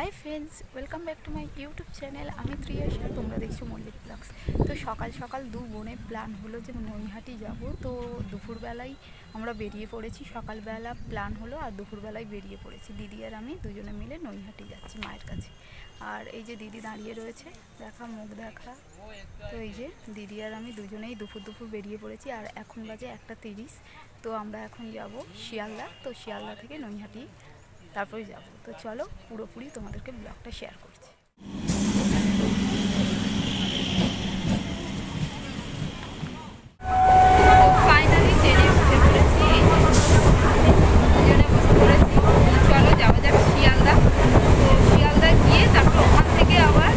Hi friends welcome back to my YouTube channel আমি ত্রিয়াশা তোমরা দেখছ মল্লিক ব্লগস তো সকাল সকাল দু বোনের প্ল্যান হলো যে নৈহাটি যাব। তো দুপুরবেলায় আমরা বেরিয়ে পড়েছি। সকালবেলা প্ল্যান হলো আর দুপুরবেলায় বেরিয়ে পড়েছি। দিদি আর আমি দুজনে মিলে নৈহাটি যাচ্ছি মায়ের কাছে। আর এই যে দিদি দাঁড়িয়ে রয়েছে, দেখা, মুখ দেখা। তো এই যে দিদি আর আমি দুজনেই দুপুর দুপুর বেরিয়ে পড়েছি। আর এখন বাজে একটা তিরিশ। তো আমরা এখন যাব শিয়ালদা। তো শিয়ালদা থেকে নৈহাটি তারপরে যাব। তো চলো পুরোপুরি তোমাদেরকে ব্লগটা শেয়ার করছি ফাইনালি ট্রেনে উঠে পড়েছি এই যে দুজনে বসে পড়েছি চলো যাওয়া যাক শিয়ালদা তো শিয়ালদা গিয়ে তারপর ওখান থেকে আবার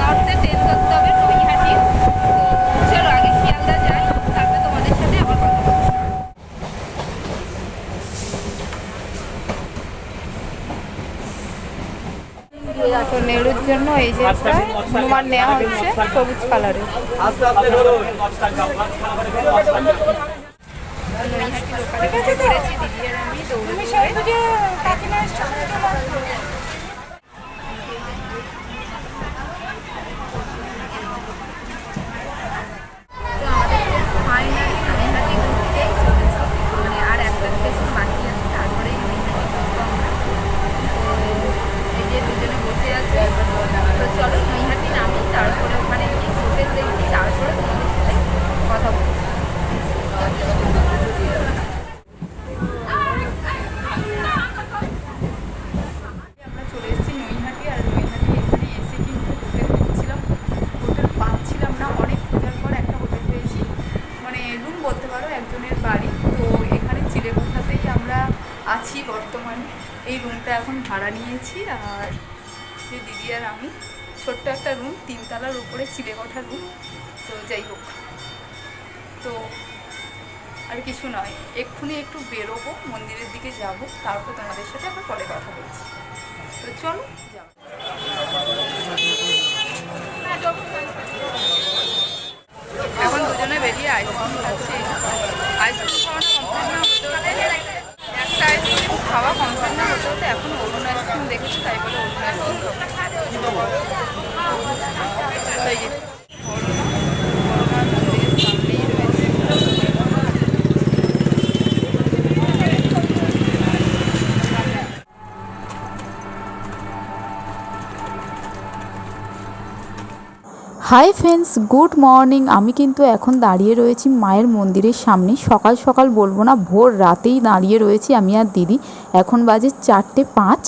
নর্থে ট্রেন ধরতে হবে নৈহাটি তো চলো আগে শিয়ালদা যাই তারপরে তোমাদের সাথে আবার কথা বলছি তো নেড়ুর জন্য এই যে তোমার হনুমান নেওয়া হচ্ছে সবুজ কালারের লোকালে উঠে পড়েছি দিদি আর আমি দৌড়ে দৌড়ে তো আমাদের ফাইনালি নৈহাটি ঘুরতেই চলেছে মানে আর একটা স্টেশন বাকি আছে তারপরেই নৈহাটি ঢুকবো আমরা তো এই যে দুজনে বসে আছে তো চলো নৈহাটি নামি তারপরে ওখানে গিয়ে হোটেল দেখি তারপরে তোমাদের সাথে কথা বলব আমরা চলে এসেছি নৈহাটি আর নৈহাটি এখানে এসে কিন্তু হোটেল খুঁজছিলাম হোটেল পাচ্ছিলাম না অনেক খোঁজার পর একটা হোটেল পেয়েছি মানে রুম বলতে পারো একজনের বাড়ি তো এখানে চিলেকোঠাতেই আমরা আছি বর্তমানে। এই রুমটা এখন ভাড়া নিয়েছি আর যে দিদি আর আমি, ছোট্ট একটা রুম, তিনতলার উপরে চিলেকোঠার রুম। তো যাই হোক। তো আর কিছু নয়, এক্ষুনি একটু বেরোবো, মন্দিরের দিকে যাব, তারপর তোমাদের সাথে আবার পরে কথা বলছি। তো চলো, যাও। এখন দুজনে বেরিয়ে আইসক্রিম খাওয়া কমপ্লিট না হতে একটা আইসক্রিম খাওয়া কমপ্লিট না হতে হতে এখন অরুণ আইসক্রিম দেখেছি তাই বলে অরুণ আইসক্রিম খাব তো এই যে অরুণ অরুণার মন্দিরের সামনেই রয়েছে হাই ফ্রেন্ডস, গুড মর্নিং। আমি কিন্তু এখন দাঁড়িয়ে রয়েছি মায়ের মন্দিরের সামনে। সকাল সকাল বলব না, ভোর রাতেই দাঁড়িয়ে রয়েছি আমি আর দিদি। এখন বাজে চারটে পাঁচ।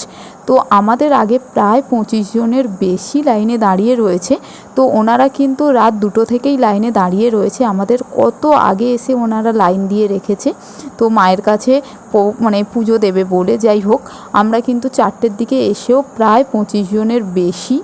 তো আমাদের আগে প্রায় পঁচিশ জনের বেশি লাইনে দাঁড়িয়ে রয়েছে। তো ওনারা কিন্তু রাত দুটো থেকেই লাইনে দাঁড়িয়ে রয়েছে। আমাদের কত আগে এসে ওনারা লাইন দিয়ে রেখেছে। তো মায়ের কাছে মানে পুজো দেবে বলে যাই হোক, আমরা কিন্তু চারটের দিকে এসেও প্রায় পঁচিশ জনের বেশি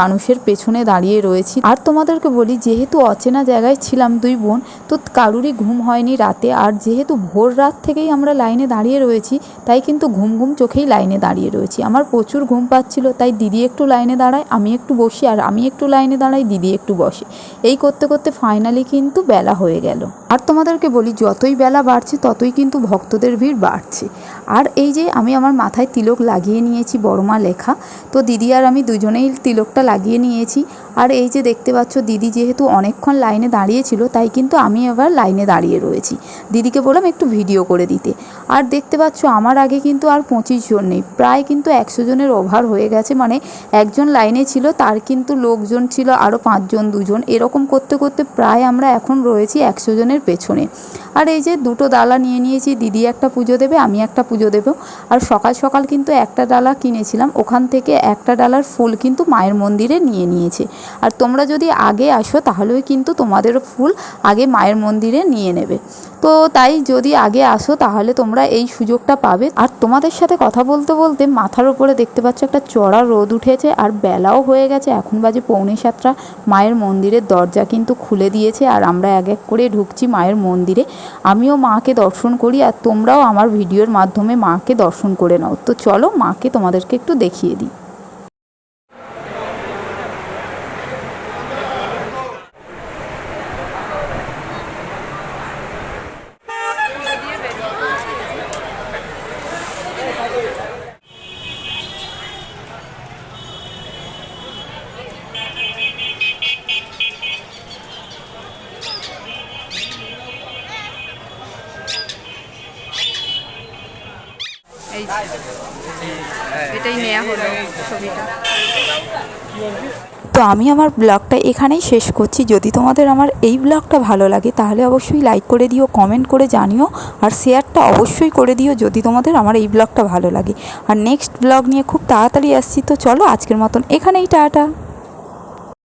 মানুষের পেছনে দাঁড়িয়ে রয়েছি। আর তোমাদেরকে বলি, যেহেতু অচেনা জায়গায় ছিলাম দুই বোন, তো কারুরই ঘুম হয়নি রাতে। আর যেহেতু ভোর রাত থেকেই আমরা লাইনে দাঁড়িয়ে রয়েছি, তাই কিন্তু ঘুম ঘুম চোখেই লাইনে দাঁড়িয়ে রয়েছি। আমার প্রচুর ঘুম পাচ্ছিল, তাই দিদি একটু লাইনে দাঁড়ায়, আমি একটু বসি, আর আমি একটু লাইনে দাঁড়াই, দিদি একটু বসে। এই করতে করতে ফাইনালি কিন্তু বেলা হয়ে গেল। আর তোমাদেরকে বলি, যতই বেলা বাড়ছে, ততই কিন্তু ভক্তদের ভিড় বাড়ছে। আর এই যে আমি আমার মাথায় তিলক লাগিয়ে নিয়েছি বড়মা লেখা, তো দিদি আর আমি দুজনেই তিলকটা লাগিয়ে নিয়েছি। আর এই যে দেখতে পাচ্ছ দিদি যেহেতু অনেকক্ষণ লাইনে দাঁড়িয়েছিল, তাই কিন্তু আমি এবার লাইনে দাঁড়িয়ে রয়েছি। দিদিকে বললাম একটু ভিডিও করে দিতে। আর দেখতে পাচ্ছ আমার আগে কিন্তু আর পঁচিশ জন নেই, প্রায় কিন্তু একশো জনের ওভার হয়ে গেছে। মানে একজন লাইনে ছিল, তার কিন্তু লোকজন ছিল আরও পাঁচজন, দুজন। এরকম করতে করতে প্রায় আমরা এখন রয়েছি একশো জনের পেছনে। আর এই যে দুটো ডালা নিয়ে নিয়েছি, দিদি একটা পুজো দেবে, আমি একটা পুজো দেবো। আর সকাল সকাল কিন্তু একটা ডালা কিনেছিলাম, ওখান থেকে একটা ডালার ফুল কিন্তু মায়ের মন্দিরে নিয়ে নিয়েছে। আর তোমরা যদি আগে আসো তাহলেও কিন্তু তোমাদেরও ফুল আগে মায়ের মন্দিরে নিয়ে নেবে। তো তাই যদি আগে আসো, তাহলে তোমরা এই সুযোগটা পাবে। আর তোমাদের সাথে কথা বলতে বলতে মাথার উপরে দেখতে পাচ্ছ একটা চড়া রোদ উঠেছে, আর বেলাও হয়ে গেছে। এখন বাজে পৌনে সাতটা। মায়ের মন্দিরের দরজা কিন্তু খুলে দিয়েছে, আর আমরা এক এক করে ঢুকছি মায়ের মন্দিরে। আমিও মাকে দর্শন করি, আর তোমরাও আমার ভিডিওর মাধ্যমে মাকে দর্শন করে নাও। তো চলো মাকে তোমাদেরকে একটু দেখিয়ে দিই। এটাই নেওয়া হলো ছবিটা। তো আমি আমার ব্লগটা এখানেই শেষ করছি। যদি তোমাদের আমার এই ব্লগটা ভালো লাগে, তাহলে অবশ্যই লাইক করে দিও কমেন্ট করে জানিও, আর শেয়ারটা অবশ্যই করে দিও যদি তোমাদের আমার এই ব্লগটা ভালো লাগে। আর নেক্সট ব্লগ নিয়ে খুব তাড়াতাড়ি আসছি, তো চলো আজকের মতন এখানেই টাটা।